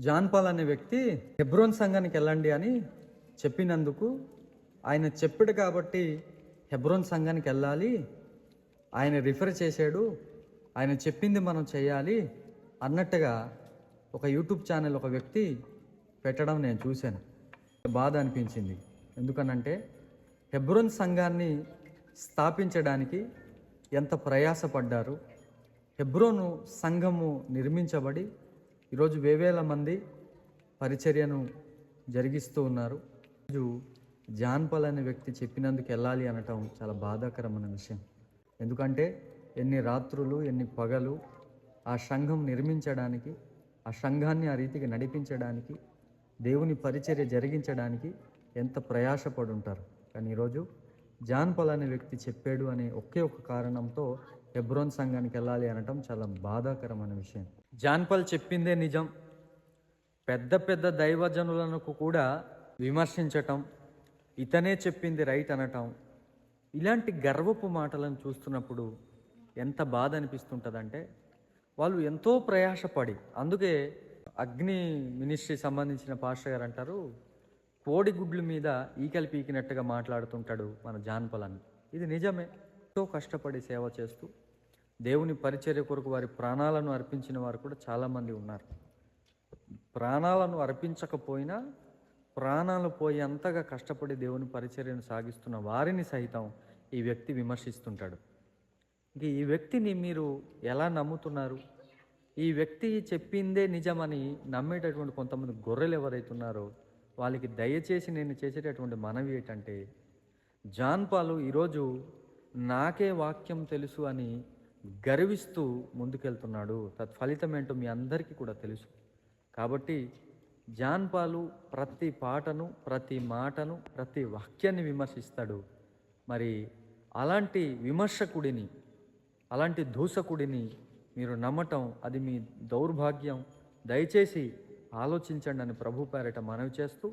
John Paul అనే వ్యక్తి హెబ్రోన్ సంఘానికి వెళ్ళండి అని చెప్పినందుకు ఆయన చెప్పాడు కాబట్టి హెబ్రోన్ సంఘానికి వెళ్ళాలి. ఆయన రిఫర్ చేశాడు. ఆయన చెప్పింది మనం చేయాలి అన్నట్టుగా ఒక యూట్యూబ్ ఛానల్ ఒక వ్యక్తి పెట్టడం నేను చూశాను. బాధ అనిపించింది. ఎందుకనంటే హెబ్రోన్ సంఘాన్ని స్థాపించడానికి ఎంత ప్రయాసపడ్డారు. హెబ్రోను సంఘము నిర్మించబడి ఈరోజు వేవేల మంది పరిచర్యను జరిగిస్తూ ఉన్నారు. ఈరోజు జాన్పల్ అనే వ్యక్తి చెప్పినందుకు వెళ్ళాలి అనటం చాలా బాధాకరమైన విషయం. ఎందుకంటే ఎన్ని రాత్రులు ఎన్ని పగలు ఆ సంఘం నిర్మించడానికి ఆ సంఘాన్ని ఆ రీతికి నడిపించడానికి దేవుని పరిచర్య జరిగించడానికి ఎంత ప్రయాసపడి ఉంటారు కానీ ఈరోజు జాన్పల్ అనే వ్యక్తి చెప్పాడు అనే ఒకే ఒక కారణంతో హెబ్రోన్ సంఘానికి వెళ్ళాలి అనటం చాలా బాధాకరమైన విషయం. జాన్పల్ చెప్పిందే నిజం. పెద్ద పెద్ద దైవజనులను కూడా విమర్శించటం ఇతనే చెప్పింది రైట్ అనటం ఇలాంటి గర్వపు మాటలను చూస్తున్నప్పుడు ఎంత బాధ అనిపిస్తుంటుందంటే వాళ్ళు ఎంతో ప్రయాసపడి అందుకే అగ్ని మినిస్ట్రీ సంబంధించిన పాస్టర్ గారు అంటారు కోడిగుడ్ల మీద ఈకలు పీకినట్టుగా మాట్లాడుతుంటాడు మన జాన్పల్ అని. ఇది నిజమే. ఎంతో కష్టపడి సేవ చేస్తూ దేవుని పరిచర్య కొరకు వారి ప్రాణాలను అర్పించిన వారు కూడా చాలామంది ఉన్నారు. ప్రాణాలను అర్పించకపోయినా ప్రాణాలు పోయి అంతగా కష్టపడి దేవుని పరిచర్యను సాగిస్తున్న వారిని సైతం ఈ వ్యక్తి విమర్శిస్తుంటాడు. ఇంక ఈ వ్యక్తిని మీరు ఎలా నమ్ముతున్నారు? ఈ వ్యక్తి చెప్పిందే నిజమని నమ్మేటటువంటి కొంతమంది గొర్రెలు ఎవరైతున్నారో వాళ్ళకి దయచేసి నేను చేసేటటువంటి మనవి ఏంటంటే జాన్ పాలు ఈరోజు నాకే వాక్యం తెలుసు అని గర్విస్తూ ముందుకెళ్తున్నాడు. తత్ఫలితం ఏంటో మీ అందరికీ కూడా తెలుసు. కాబట్టి జాన్ పాలు ప్రతి పాటను ప్రతి మాటను ప్రతి వాక్యాన్ని విమర్శిస్తాడు. మరి అలాంటి విమర్శకుడిని అలాంటి దూషకుడిని మీరు నమ్మటం అది మీ దౌర్భాగ్యం. దయచేసి ఆలోచించండి అని ప్రభు పేరట మనవి చేస్తూ